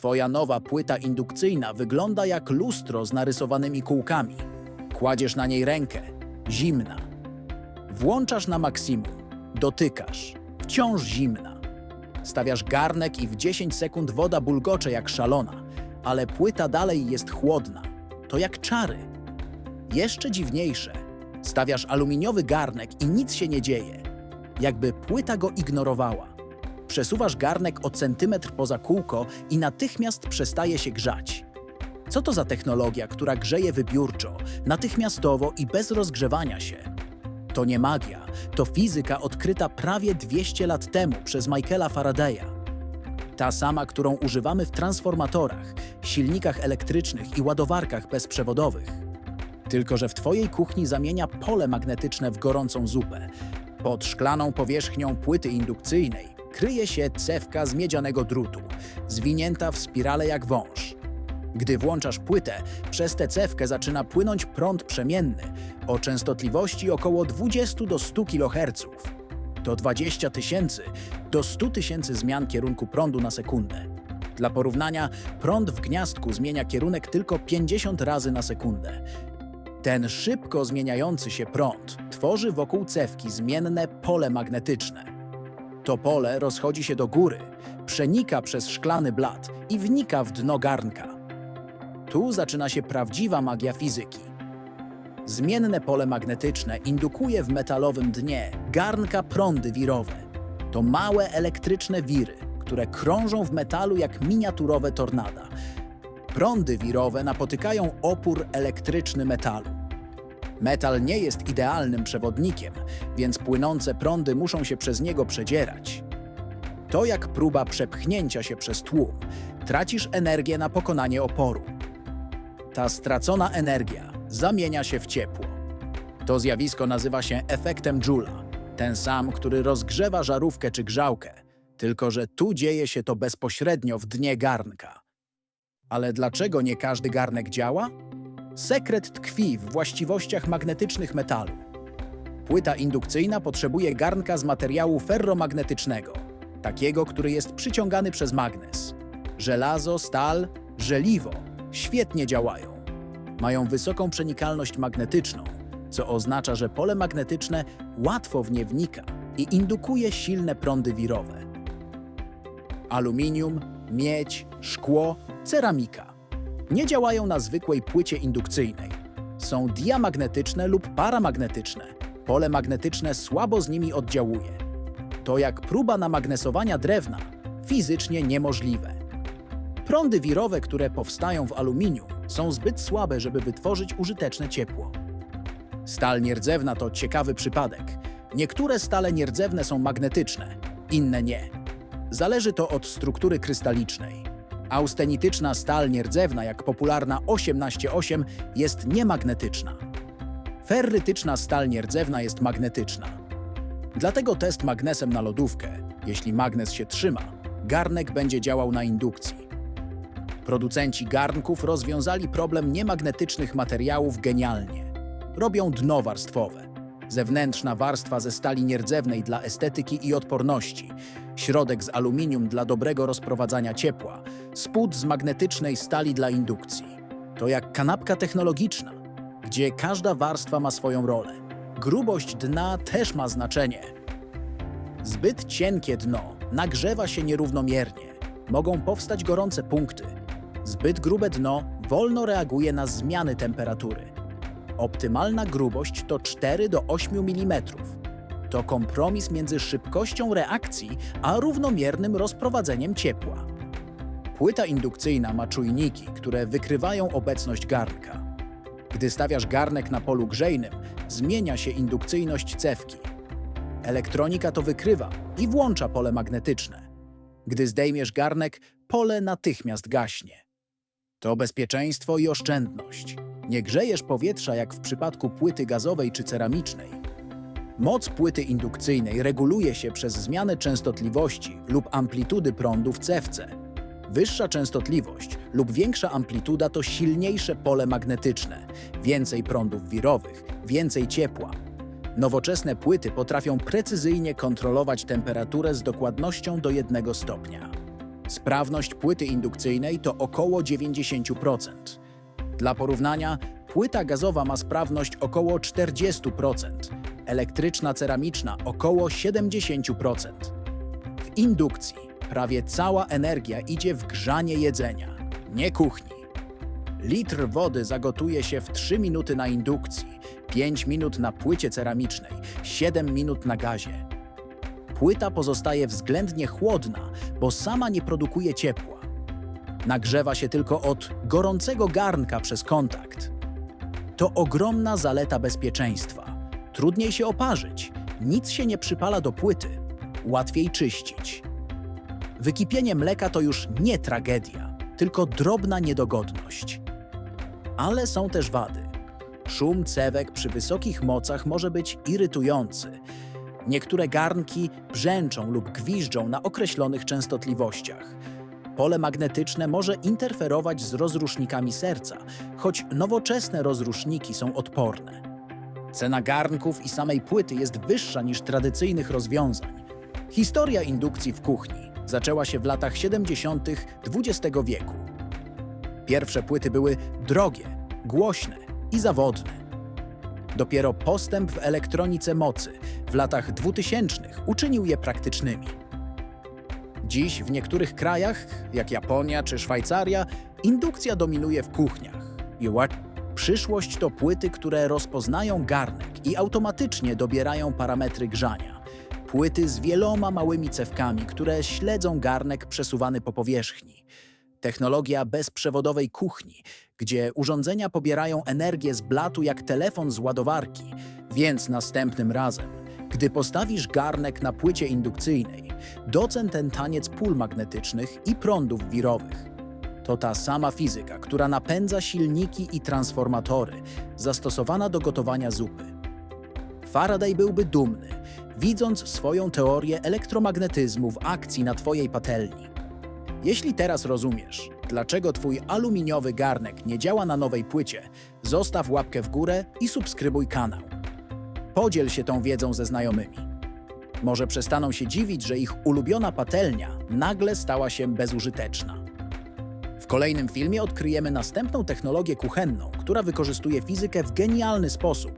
Twoja nowa płyta indukcyjna wygląda jak lustro z narysowanymi kółkami. Kładziesz na niej rękę. Zimna. Włączasz na maksimum. Dotykasz. Wciąż zimna. Stawiasz garnek i w 10 sekund woda bulgocze jak szalona, ale płyta dalej jest chłodna. To jak czary. Jeszcze dziwniejsze. Stawiasz aluminiowy garnek i nic się nie dzieje. Jakby płyta go ignorowała. Przesuwasz garnek o centymetr poza kółko i natychmiast przestaje się grzać. Co to za technologia, która grzeje wybiórczo, natychmiastowo i bez rozgrzewania się? To nie magia, to fizyka odkryta prawie 200 lat temu przez Michaela Faradaya. Ta sama, którą używamy w transformatorach, silnikach elektrycznych i ładowarkach bezprzewodowych. Tylko, że w Twojej kuchni zamienia pole magnetyczne w gorącą zupę. Pod szklaną powierzchnią płyty indukcyjnej kryje się cewka z miedzianego drutu, zwinięta w spirale jak wąż. Gdy włączasz płytę, przez tę cewkę zaczyna płynąć prąd przemienny o częstotliwości około 20 do 100 kHz. To 20 tysięcy do 100 tysięcy zmian kierunku prądu na sekundę. Dla porównania, prąd w gniazdku zmienia kierunek tylko 50 razy na sekundę. Ten szybko zmieniający się prąd tworzy wokół cewki zmienne pole magnetyczne. To pole rozchodzi się do góry, przenika przez szklany blat i wnika w dno garnka. Tu zaczyna się prawdziwa magia fizyki. Zmienne pole magnetyczne indukuje w metalowym dnie garnka prądy wirowe. To małe elektryczne wiry, które krążą w metalu jak miniaturowe tornada. Prądy wirowe napotykają opór elektryczny metalu. Metal nie jest idealnym przewodnikiem, więc płynące prądy muszą się przez niego przedzierać. To jak próba przepchnięcia się przez tłum. Tracisz energię na pokonanie oporu. Ta stracona energia zamienia się w ciepło. To zjawisko nazywa się efektem Joula, ten sam, który rozgrzewa żarówkę czy grzałkę, tylko że tu dzieje się to bezpośrednio w dnie garnka. Ale dlaczego nie każdy garnek działa? Sekret tkwi w właściwościach magnetycznych metalu. Płyta indukcyjna potrzebuje garnka z materiału ferromagnetycznego, takiego, który jest przyciągany przez magnes. Żelazo, stal, żeliwo świetnie działają. Mają wysoką przenikalność magnetyczną, co oznacza, że pole magnetyczne łatwo w nie wnika i indukuje silne prądy wirowe. Aluminium, miedź, szkło, ceramika nie działają na zwykłej płycie indukcyjnej. Są diamagnetyczne lub paramagnetyczne. Pole magnetyczne słabo z nimi oddziałuje. To jak próba namagnesowania drewna, fizycznie niemożliwe. Prądy wirowe, które powstają w aluminium, są zbyt słabe, żeby wytworzyć użyteczne ciepło. Stal nierdzewna to ciekawy przypadek. Niektóre stale nierdzewne są magnetyczne, inne nie. Zależy to od struktury krystalicznej. Austenityczna stal nierdzewna, jak popularna 18-8, jest niemagnetyczna. Ferrytyczna stal nierdzewna jest magnetyczna. Dlatego test magnesem na lodówkę. Jeśli magnes się trzyma, garnek będzie działał na indukcji. Producenci garnków rozwiązali problem niemagnetycznych materiałów genialnie. Robią dno warstwowe. Zewnętrzna warstwa ze stali nierdzewnej dla estetyki i odporności, środek z aluminium dla dobrego rozprowadzania ciepła, spód z magnetycznej stali dla indukcji. To jak kanapka technologiczna, gdzie każda warstwa ma swoją rolę. Grubość dna też ma znaczenie. Zbyt cienkie dno nagrzewa się nierównomiernie. Mogą powstać gorące punkty. Zbyt grube dno wolno reaguje na zmiany temperatury. Optymalna grubość to 4 do 8 mm. To kompromis między szybkością reakcji a równomiernym rozprowadzeniem ciepła. Płyta indukcyjna ma czujniki, które wykrywają obecność garnka. Gdy stawiasz garnek na polu grzejnym, zmienia się indukcyjność cewki. Elektronika to wykrywa i włącza pole magnetyczne. Gdy zdejmiesz garnek, pole natychmiast gaśnie. To bezpieczeństwo i oszczędność. Nie grzejesz powietrza jak w przypadku płyty gazowej czy ceramicznej. Moc płyty indukcyjnej reguluje się przez zmianę częstotliwości lub amplitudy prądu w cewce. Wyższa częstotliwość lub większa amplituda to silniejsze pole magnetyczne, więcej prądów wirowych, więcej ciepła. Nowoczesne płyty potrafią precyzyjnie kontrolować temperaturę z dokładnością do 1 stopnia. Sprawność płyty indukcyjnej to około 90%. Dla porównania, płyta gazowa ma sprawność około 40%, elektryczna ceramiczna około 70%. W indukcji prawie cała energia idzie w grzanie jedzenia, nie kuchni. Litr wody zagotuje się w 3 minuty na indukcji, 5 minut na płycie ceramicznej, 7 minut na gazie. Płyta pozostaje względnie chłodna, bo sama nie produkuje ciepła. Nagrzewa się tylko od gorącego garnka przez kontakt. To ogromna zaleta bezpieczeństwa. Trudniej się oparzyć, nic się nie przypala do płyty, łatwiej czyścić. Wykipienie mleka to już nie tragedia, tylko drobna niedogodność. Ale są też wady. Szum cewek przy wysokich mocach może być irytujący. Niektóre garnki brzęczą lub gwiżdżą na określonych częstotliwościach. Pole magnetyczne może interferować z rozrusznikami serca, choć nowoczesne rozruszniki są odporne. Cena garnków i samej płyty jest wyższa niż tradycyjnych rozwiązań. Historia indukcji w kuchni zaczęła się w latach 70. XX wieku. Pierwsze płyty były drogie, głośne i zawodne. Dopiero postęp w elektronice mocy w latach 2000 uczynił je praktycznymi. Dziś w niektórych krajach, jak Japonia czy Szwajcaria, indukcja dominuje w kuchniach. Przyszłość to płyty, które rozpoznają garnek i automatycznie dobierają parametry grzania. Płyty z wieloma małymi cewkami, które śledzą garnek przesuwany po powierzchni. Technologia bezprzewodowej kuchni, gdzie urządzenia pobierają energię z blatu jak telefon z ładowarki, więc następnym razem, gdy postawisz garnek na płycie indukcyjnej, docen ten taniec pól magnetycznych i prądów wirowych. To ta sama fizyka, która napędza silniki i transformatory, zastosowana do gotowania zupy. Faraday byłby dumny, widząc swoją teorię elektromagnetyzmu w akcji na Twojej patelni. Jeśli teraz rozumiesz, dlaczego Twój aluminiowy garnek nie działa na nowej płycie, zostaw łapkę w górę i subskrybuj kanał. Podziel się tą wiedzą ze znajomymi. Może przestaną się dziwić, że ich ulubiona patelnia nagle stała się bezużyteczna. W kolejnym filmie odkryjemy następną technologię kuchenną, która wykorzystuje fizykę w genialny sposób